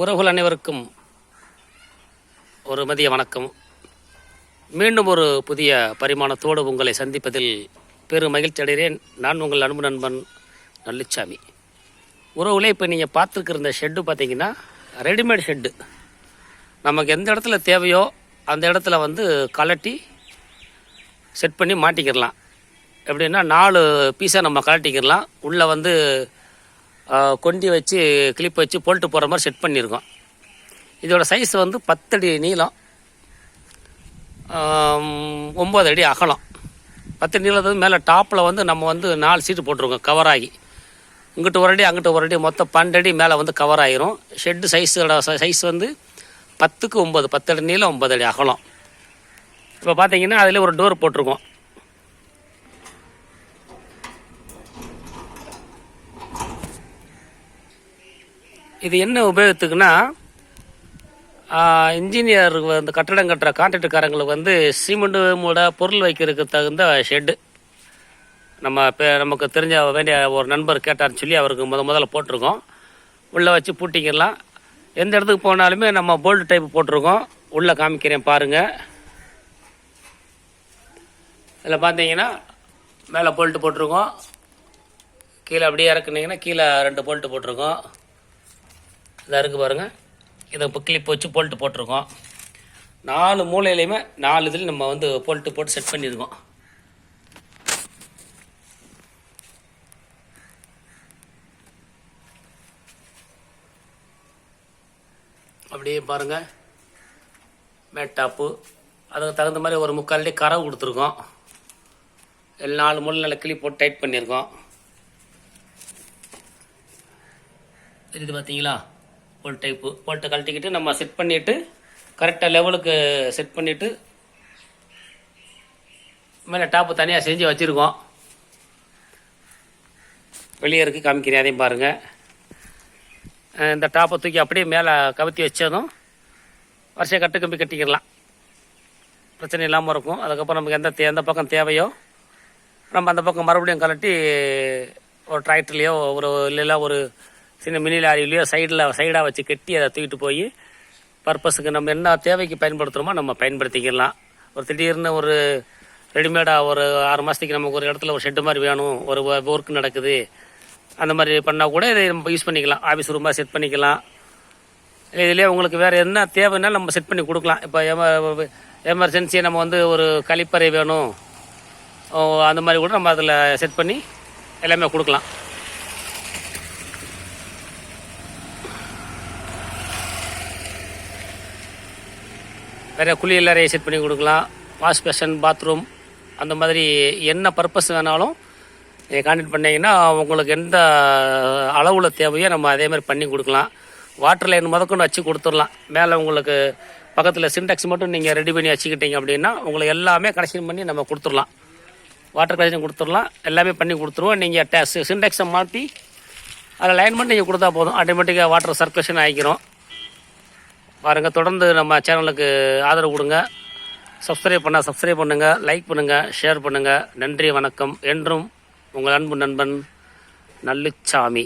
உறவுகள் அனைவருக்கும் ஒரு மதிய வணக்கம். மீண்டும் ஒரு புதிய பரிமாணத்தோடு உங்களை சந்திப்பதில் பெரும் மகிழ்ச்சி அடைகிறேன். நான் உங்கள் அன்பு நண்பன் நல்லுச்சாமி. உறவுகளே இப்போ நீங்கள் பார்த்துருக்குற இந்த ஷெட்டு பார்த்தீங்கன்னா ரெடிமேட் ஷெட்டு. நமக்கு எந்த இடத்துல தேவையோ அந்த இடத்துல வந்து கலட்டி செட் பண்ணி மாட்டிக்கிடலாம். எப்படின்னா நாலு பீஸை நம்ம கலட்டிக்கிடலாம். உள்ளே வந்து கொண்டி வச்சு கிளிப் வச்சு போல்ட்டு போகிற மாதிரி செட் பண்ணியிருக்கோம். இதோட சைஸ் வந்து பத்தடி நீளம் ஒம்பது அடி அகலம். பத்து நீளத்துக்கு மேலே டாப்பில் வந்து நம்ம வந்து நாலு சீட்டு போட்டிருக்கோம் கவர் ஆகி. இங்கிட்டு ஒரு அடி அங்கிட்டு ஒரு அடி மொத்தம் பன்னெண்டு அடி மேலே வந்து கவர் ஆயிரும். ஷெட்டு சைஸோட சைஸ் வந்து பத்துக்கு ஒம்பது பத்து அடி நீளம் ஒம்பது அடி அகலம். இப்போ பார்த்தீங்கன்னா அதில் ஒரு டோர் போட்டிருக்கோம். இது என்ன உபயோகத்துக்குன்னா இன்ஜினியர் வந்து கட்டடம் கட்டுற கான்ட்ராக்டர்காரங்களுக்கு வந்து சிமெண்ட் மூட பொருள் வைக்கிறதுக்கு தகுந்த ஷெட்டு நம்ம இப்போ நமக்கு தெரிஞ்ச வேண்டிய ஒரு நண்பர் கேட்டார்னு சொல்லி அவருக்கு முத முதல்ல போட்டிருக்கோம். உள்ளே வச்சு பூட்டிக்கிடலாம். எந்த இடத்துக்கு போனாலுமே நம்ம போல்டு டைப் போட்டிருக்கோம். உள்ளே காமிக்கிறேன் பாருங்கள் இதில் பார்த்தீங்கன்னா மேலே போல்ட்டு போட்டிருக்கோம். கீழே அப்படியே இறக்குனீங்கன்னா கீழே ரெண்டு போல்ட்டு போட்டிருக்கோம். இதாக இருக்குது பாருங்கள் இதை இப்போ கிளிப் வச்சு போல்ட்டு போட்டிருக்கோம். நாலு மூலையிலையுமே நாலு இதில் நம்ம வந்து போல்ட்டு போட்டு செட் பண்ணியிருக்கோம். அப்படியே பாருங்கள் மேட்டாப்பு அதுக்கு தகுந்த மாதிரி ஒரு முக்கால் அடி கரை கொடுத்துருக்கோம். எல்லா நாலு மூலையில் நல்ல கிளி போட்டு டைட் பண்ணியிருக்கோம். தெரியுது பார்த்தீங்களா போல் டைப்பு போல்ட்டை கழட்டிக்கிட்டு நம்ம செட் பண்ணிவிட்டு கரெக்டாக லெவலுக்கு செட் பண்ணிவிட்டு மேலே டாப்பு தனியாக செஞ்சு வச்சுருக்கோம். வெளியே இருக்குது காமிக்கிறேன் அதையும் பாருங்கள் இந்த டாப்பை தூக்கி அப்படியே மேலே கவுத்தி வச்சதும் வருஷ கட்டு கம்பி கட்டிக்கிடலாம். பிரச்சனை இல்லாமல் இருக்கும். அதுக்கப்புறம் நமக்கு எந்த தே எந்த பக்கம் தேவையோ நம்ம அந்த பக்கம் மறுபடியும் கலட்டி ஒரு டிராக்டர்லேயோ ஒரு இல்லைல்ல ஒரு சின்ன மினி லாரிலையோ சைடில் சைடாக வச்சு கட்டி அதை தூக்கிட்டு போய் பர்பஸுக்கு நம்ம என்ன தேவைக்கு பயன்படுத்துகிறோமோ நம்ம பயன்படுத்திக்கலாம் ஒரு திடீர்னு ஒரு ரெடிமேடாக ஒரு ஆறு மாதத்துக்கு நமக்கு ஒரு இடத்துல ஒரு ஷெட்டு மாதிரி வேணும் ஒரு ஒர்க் நடக்குது அந்த மாதிரி பண்ணால் கூட இதை நம்ம யூஸ் பண்ணிக்கலாம். ஆஃபீஸ் ரூமாக செட் பண்ணிக்கலாம். இதுலேயே உங்களுக்கு வேறு என்ன தேவைன்னா நம்ம செட் பண்ணி கொடுக்கலாம். இப்போ எம எமர்ஜென்சியை நம்ம வந்து ஒரு கழிப்பறை வேணும். அந்த மாதிரி கூட நம்ம அதில் செட் பண்ணி எல்லாமே கொடுக்கலாம். வேறு குளியல் அறையை செட் பண்ணி கொடுக்கலாம். வாஷ் பேஷன் பாத்ரூம் அந்த மாதிரி என்ன பர்பஸ் வேணாலும் நீங்கள் கான்டெக்ட் பண்ணீங்கன்னா உங்களுக்கு எந்த அளவில் தேவையோ நம்ம அதே மாதிரி பண்ணி கொடுக்கலாம். வாட்டர் லைன் முதற்கொண்டு வச்சு கொடுத்துடலாம். மேலே உங்களுக்கு பக்கத்தில் சின்டெக்ஸ் மட்டும் நீங்கள் ரெடி பண்ணி வச்சுக்கிட்டீங்க அப்படின்னா உங்களுக்கு எல்லாமே கனெக்ஷன் பண்ணி நம்ம கொடுத்துடலாம். வாட்டர் கனெக்ஷன் கொடுத்துடலாம். எல்லாமே பண்ணி கொடுத்துருவோம். நீங்கள் டே சின்டெக்ஸை மாற்றி அதில் லைன் மட்டும் நீங்கள் கொடுத்தா போதும். ஆட்டோமேட்டிக்காக வாட்டர் சர்க்குலேஷன் ஆகிக்கிறோம் பாருங்கள் தொடர்ந்து நம்ம சேனலுக்கு ஆதரவு கொடுங்க. சப்ஸ்கிரைப் பண்ணால் சப்ஸ்கிரைப் பண்ணுங்கள் லைக் பண்ணுங்கள் ஷேர் பண்ணுங்கள் நன்றி வணக்கம் என்றும் உங்கள் அன்பு நண்பன் நல்லுச்சாமி.